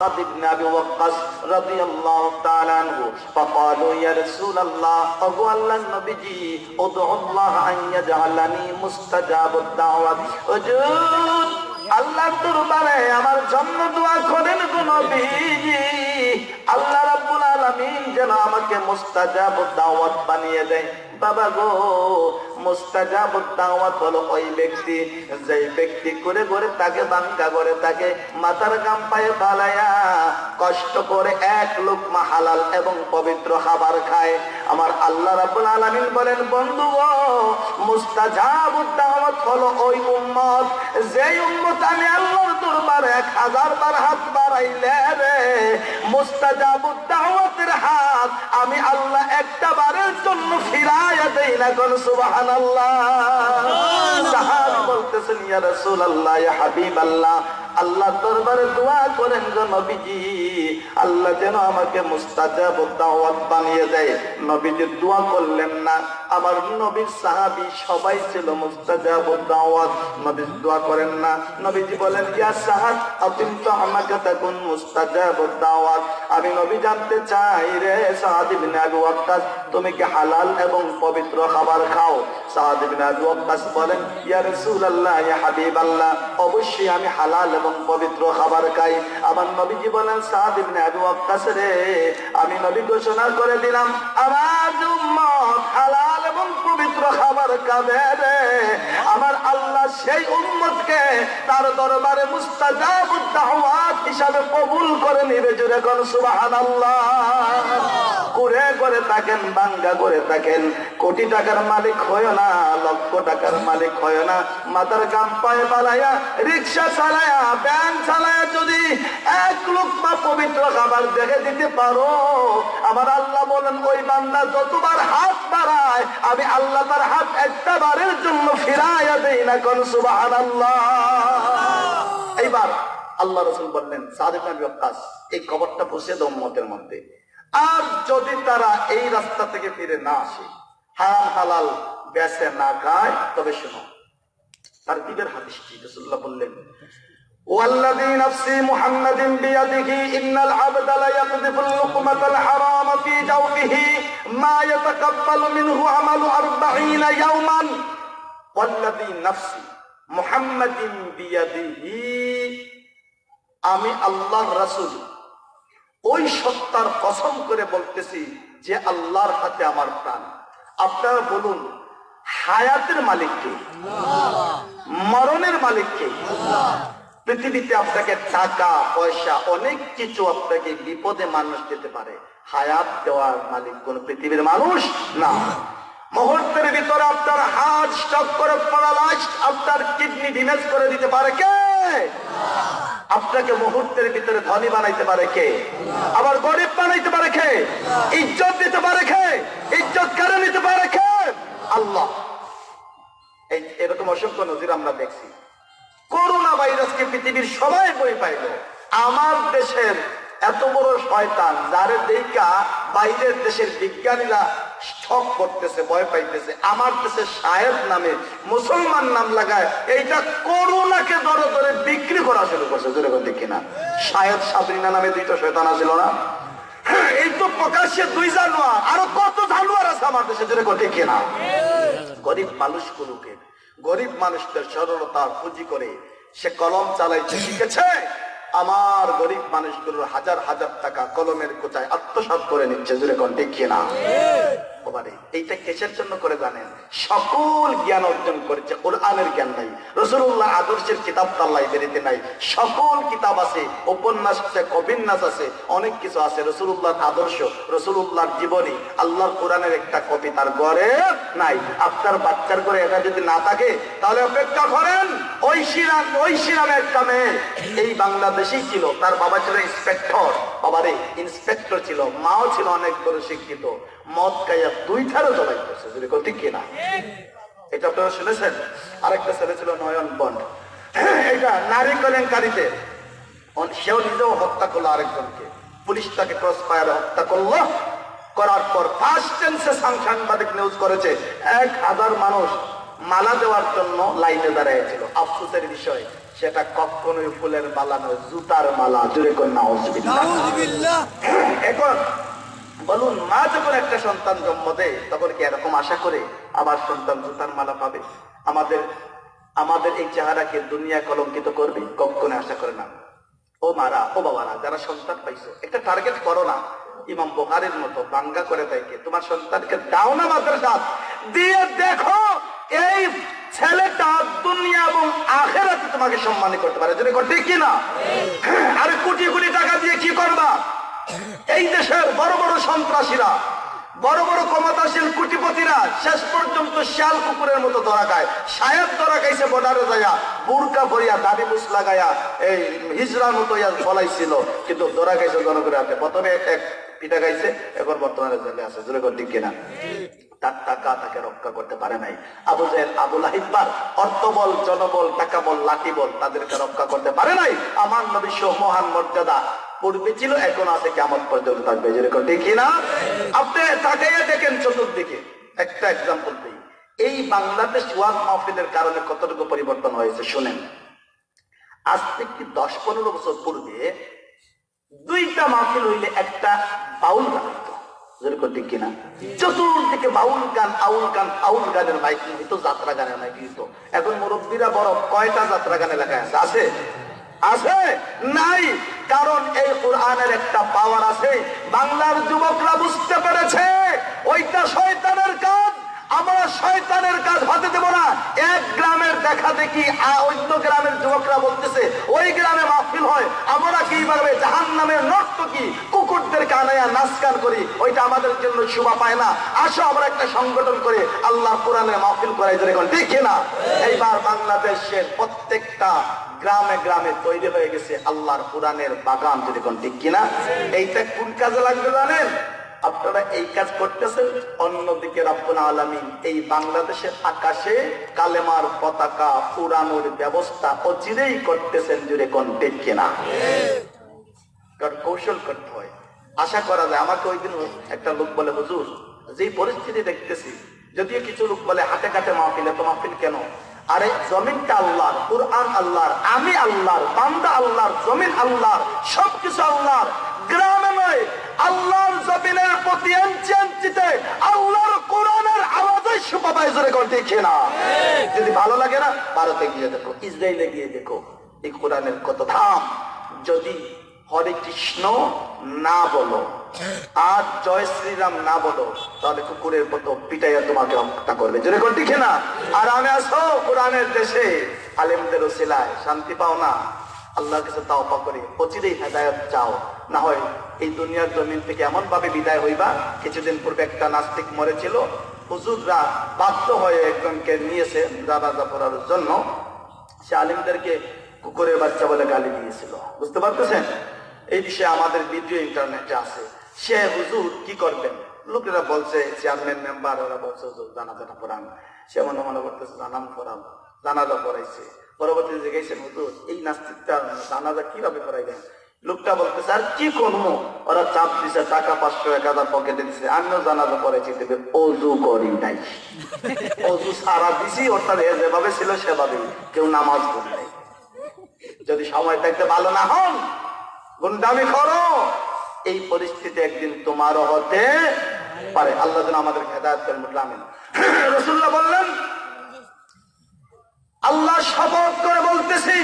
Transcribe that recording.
بن ابي وقاص رضي الله تعالى عنه فقالوا يا رسول الله أبو الله النبي ادعو الله ان يجعلني مستجاب الدعوه হুজুর আল্লাহ দরবারে আমার জন্য দোয়া করেন গো নবীজি আল্লাহ রাব্বুল আলামিন যেন আমাকে মুস্তাজাব দাওয়াত বানিয়ে দেয় কষ্ট করে এক লোকমা হালাল এবং পবিত্র খাবার খায়। আমার আল্লাহ রাব্বুল আলামিন বলেন, বন্ধু মুস্তাজাব দাওয়াত হলো ওই উম্মত, যেই উম্মত আমি আল্লাহর দরবারে এক হাজার বার হাত বাড়াইলে রে, মুস্তাজাব হাত আমি আল্লাহ একটা বারের জন্য ফিরাইয়া দেই না কোন সুবাহান আল্লাহ বলতেছেন ইয়া রাসূলুল্লাহ হাবিব হাবিবাল্লাহ আল্লাহ দরবারে দোয়া করেন যে নবীজি, আল্লাহ যেন আমাকে মুস্তাজাব দাওয়াত বানিয়ে দেয়। নবীজি দোয়া করলেন না। আমার নবীর সাহাবী সবাই ছিল মুস্তাজাব দাওয়াত। নবী দোয়া করেন না। নবীজি বলেন, ইয়া সাহাব আতিম তো আমাকে তাকুন মুস্তাজাব দাওয়াত। আমি নবী জানতে চাই রে সাহাদ ইবনে আবু ওয়াক্কাস তুমি কি হালাল এবং পবিত্র খাবার খাও? সাহাদ ইবনে আবু ওয়াক্কাস বলেন, ইয়া রাসূলুল্লাহ, ইয়া হাবিবাল্লাহ, অবশ্যই আমি হালাল এবং পবিত্র খাবার খাই। আমার নবীজি বলেন সাহাদ ইবনে আবু ওয়াক্কাস রে, আমি নবী ঘোষণা করে দিলাম, আমার উম্মত হালাল এবং পবিত্র খাবার খাবে রে। আমার আল্লাহ সেই উম্মতকে তার দরবারে মুস্তাজাব দাওয়াত হিসাবে কবুল করে নিবে। জুড়ে কোন সুবহানাল্লাহ। করে করে থাকেন বাঙ্গা করে থাকেন। কোটি টাকার মালিক হয় না লক্ষ টাকার মালিক হয় না। মাথার গাম পায়ে রিক্সা চালায়া ব্যান চালায়া যদি এক লোক বা পবিত্র খাবার দেখে দিতে পারো আমার আল্লাহ বলেন ওই বান্দা যতবার হাত বাড়ায় আমি আল্লাহ তার হাত একটা বারের জন্য ফিরাইয়া দেই না কোন সুবাহান এইবার আল্লাহ রসুল বললেন ওয়াক্কাস, এই কবরটা বসে দাও উম্মতের মধ্যে। আর যদি তারা এই রাস্তা থেকে ফিরে না আসে হারাম হালাল বেসে না খায় তবে শোনো তার দিকের হাদিসটি রসুল্লাহ বললেন والذي نفسي محمد بيده إن العبد لا يقذف اللقمة الحرام في جوفه ما يتقبل منه عمل أربعين يوما والذي نفسي محمد بيده আমি আল্লাহ রাসূল ওই সত্তার কসম করে বলতেছি যে আল্লাহর হাতে আমার প্রাণ। আপনারা বলুন, হায়াতের মালিককে মরণের মালিককে পৃথিবীতে আপনাকে টাকা, পয়সা, অনেক কিছু আপনাকে বিপদে মানুষ দিতে পারে। হায়াত দেওয়ার মালিক কোন পৃথিবীর মানুষ? না। মুহূর্তের ভিতরে আপনার হাত স্টক করে প্যারালাইজড আপনার কিডনি ডিমেজ করে দিতে পারে কে? আপনাকে মুহূর্তের ভিতরে ধনী বানাইতে পারে কে? আবার গরিব বানাইতে পারে কে? ইজ্জত দিতে পারে কে? ইজ্জত কেড়ে নিতে পারে কে? আল্লাহ। এই এরকম অসংখ্য নজির আমরা দেখছি। করোনা ভাইরাসকে পৃথিবীর সবাই বই পাইল। আমার দেশের এত বড় শয়তান, যারে দেখা বাইরের দেশের বিজ্ঞানীরা ঠক করতেছে ভয় পাইতেছে। আমার দেশের সাহেব নামে মুসলমান নাম লাগায় এইটা করোনাকে ধরে ধরে বিক্রি করা শুরু করছে জোরে বলতে কিনা সাহেব সাবরিনা নামে দুইটা শয়তান আছিল না? হ্যাঁ, এই তো প্রকাশ্যে দুই আরও কত জানুয়ার আছে আমার দেশে জোরে গরিব গরিব মানুষদের সরলতা পুঁজি করে সে কলম চালাইতে শিখেছে। আমার গরিব মানুষগুলোর হাজার হাজার টাকা কলমের কোচায় আত্মসাত করে নিচ্ছে জুড়ে কোন? দেখিয়ে না বাবারে এইটা কেসের জন্য করে জানেন? সকল জ্ঞান অর্জন করেছে, কোরআনের জ্ঞান নাই রসুল্লাহ আদর্শের কিতাব তার লাইব্রেরিতে নাই, সকল কিতাব আছে, উপন্যাস আছে, কবিন্যাস আছে, অনেক কিছু আছে আদর্শ রসুল্লাহর জীবনী, আল্লাহর কোরআনের একটা কপি তার নাই। আপনার বাচ্চার এটা যদি না থাকে, তাহলে অপেক্ষা করেন, ওই ওই একটা এই বাংলাদেশেই ছিল, তার বাবা ছিল ইন্সপেক্টর বাবারে ইন্সপেক্টর ছিল, মাও ছিল অনেক বড় শিক্ষিত। মদ খাইয়া দুই ধারও জবাই করছে যদি ঠিক কিনা এটা আপনারা শুনেছেন? আরেকটা ছেলে ছিল নয়ন বন্ড। এটা নারী কেলেঙ্কারিতে। সেও নিজেও হত্যা করল আরেকজনকে। পুলিশ তাকে ক্রস ফায়ারে হত্যা করল। করার পর ফার্স্ট টেন্সে সাংবাদিক নিউজ করেছে এক হাজার মানুষ মালা দেওয়ার জন্য লাইনে দাঁড়িয়েছিল আফসোসের বিষয় সেটা কখনোই ফুলের মালা নয় জুতার মালা। জুড়ে কন্যা এখন বলুন, মা যখন একটা সন্তান জন্ম দেয়, তখন কি এরকম আশা করে আবার সন্তান জুতার মালা পাবে? আমাদের আমাদের এই চেহারাকে দুনিয়া কলঙ্কিত করবে কখনো আশা করে না। ও মারা, ও বাবারা, যারা সন্তান পাইছো, একটা টার্গেট করো না। ইমাম বোহারের মতো বাঙ্গা করে তাইকে, তোমার সন্তানকে দাও না মাদ্রাসা। দিয়ে দেখো, এই ছেলেটা দুনিয়া এবং আখেরাতে তোমাকে সম্মানিত করতে পারে। যদি ঠিক কিনা? আরে কোটি কোটি টাকা দিয়ে কি করবা? এই দেশের বড় বড় সন্ত্রাসীরা, বড় বড় ক্ষমতাশীল কুটিপতিরা শেষ পর্যন্ত শিয়াল কুকুরের মতো ধরা খায়। সাহেব ধরা খাইছে বর্ডারে যাইয়া, বুরকা ভরিয়া দাড়ি মুস লাগাইয়া এই হিজড়ার মতো ইয়া ফলাইছিল। কিন্তু ধরা খাইছে জনগণের হাতে। প্রথমে এক পিঠা খাইছে এখন বর্তমানে জেলে আছে। জোরে ঠিক কিনা? তার টাকা তাকে রক্ষা করতে পারে নাই। আবু জেল আবুল আহিব্বার অর্থ বল, জনবল, টাকা বল, লাঠি বল তাদেরকে রক্ষা করতে পারে নাই। আমার নবী মহান মর্যাদা পূর্বে ছিল, এখন আছে কেমন পর্যন্ত থাকবে। যেরকম ঠিক না আপনি তাকাইয়া দেখেন চতুর্দিকে। একটা এক্সাম্পল দিই। এই বাংলাদেশ ওয়াজ মাহফিলের কারণে কতটুকু পরিবর্তন হয়েছে, শুনেন। আজ থেকে দশ পনেরো বছর পূর্বে দুইটা মাহফিল হইলে একটা বাউল গান যেরকম ঠিক কিনা? চতুর্দিকে বাউল গান, আউল গান, আউল গানের মাইকিং হইতো, যাত্রা গানের মাইকিং হইতো। এখন মুরব্বীরা বড় কয়টা যাত্রা গানে লেখা আছে? আছে? আছে? নাই। কারণ এই কোরআনের একটা পাওয়ার আছে। বাংলার যুবকরা বুঝতে পেরেছে, ওইটা শয়তানের কাজ। আমরা শয়তানের কাজ হতে দেব না। এক গ্রামের দেখা দেখি অন্য গ্রামের যুবকরা বলতেছে, ওই গ্রামে মাহফিল হয়, আমরা কীভাবে জাহান নামের নর্তকি কুকুরদের কানাইয়া নাচ গান করি? ওইটা আমাদের জন্য শোভা পায় না। আসো, আমরা একটা সংগঠন করে আল্লাহ কোরআনের মাহফিল করাই যেরকম ঠিক না এইবার বাংলাদেশের প্রত্যেকটা গ্রামে গ্রামে তৈরি হয়ে গেছে আল্লাহর কোরআনের বাগান যেরকম ঠিক কিনা? এইটা কোন কাজে লাগবে জানেন? আপনারা এই কাজ করতেছেন, অন্যদিকে এই বাংলাদেশের আকাশে কালেমার পতাকা উড়ানোর ব্যবস্থা অচিরেই করতেছেন জুড়ে কোন ঠিক কিনা। কৌশল করতে হয়। আশা করা যায়, আমাকে ওই দিন একটা লোক বলে, হুজুর যে পরিস্থিতি দেখতেছি, যদিও কিছু লোক বলে হাতে কাটে মাহফিল, এত মাহফিল কেন? আরে জমিনটা আল্লাহর, কোরআন আল্লাহর, আমি আল্লাহর, বান্দা আল্লাহর, জমিন আল্লাহর, সবকিছু আল্লাহর। গ্রামে নয়, আল্লাহর জমিনের প্রতি এনচি এনচিতে আল্লাহর কোরআনের আওয়াজই সুপারভাইজারে করে দেখে না যদি ভালো লাগে না, ভারতে গিয়ে দেখো, ইসরায়েলে গিয়ে দেখো, এই কোরআনের কত ধাম যদি হরে কৃষ্ণ না বলো আর জয় শ্রীরাম না বলো, তাহলে কুকুরের মতো পিটাইয়া তোমাকে হত্যা করবে। যদি কোন দেখে না? আর আমি আসো কোরআনের দেশে। আলেমদের ওসিলায় শান্তি পাও না। আল্লাহর কাছে তাও পা করে, অচিরেই হেদায়ত চাও। না হয় এই দুনিয়ার জমিন থেকে এমন ভাবে বিদায় হইবা, কিছুদিন পূর্বে একটা নাস্তিক মরেছিল। হুজুররা বাধ্য হয়ে একজনকে নিয়েছে জানাজা পড়ার জন্য। সে আলিমদেরকে কুকুরের বাচ্চা বলে গালি দিয়েছিল। বুঝতে পারতেছেন? এই বিষয়ে আমাদের ভিডিও ইন্টারনেটে আছে। সে হুজুর কি করবেন লোকেরা বলছে, চেয়ারম্যান, মেম্বার, ওরা বলছে, হুজুর, জানাজাটা পড়ান। সে মনে মনে করতেছে জানাম পড়াম জানাজা পড়াইছে। পরবর্তী জিজ্ঞাসা হুজুর, এই নাস্তিকটা জানাজা কীভাবে পড়াইবেন? লোকটা বলতেছে, আর কি করব? ওরা চাপ দিছে, টাকা পাঁচশো, এক হাজার পকেটে দিছে। আমিও জানাজা পড়াইছি দেবে অজু করি নাই। অজু সারা দিছি অর্থাৎ যেভাবে ছিল সেভাবে কেউ নামাজ পড়ি যদি সময় থাকতে ভালো না হন, গুন্ডামি করো। এই পরিস্থিতি একদিন তোমারও হতে পারে। আল্লাহ যেন আমাদের হেদায়ত করেন বললাম রসুল্লাহ বললেন, আল্লাহ শপথ করে বলতেছি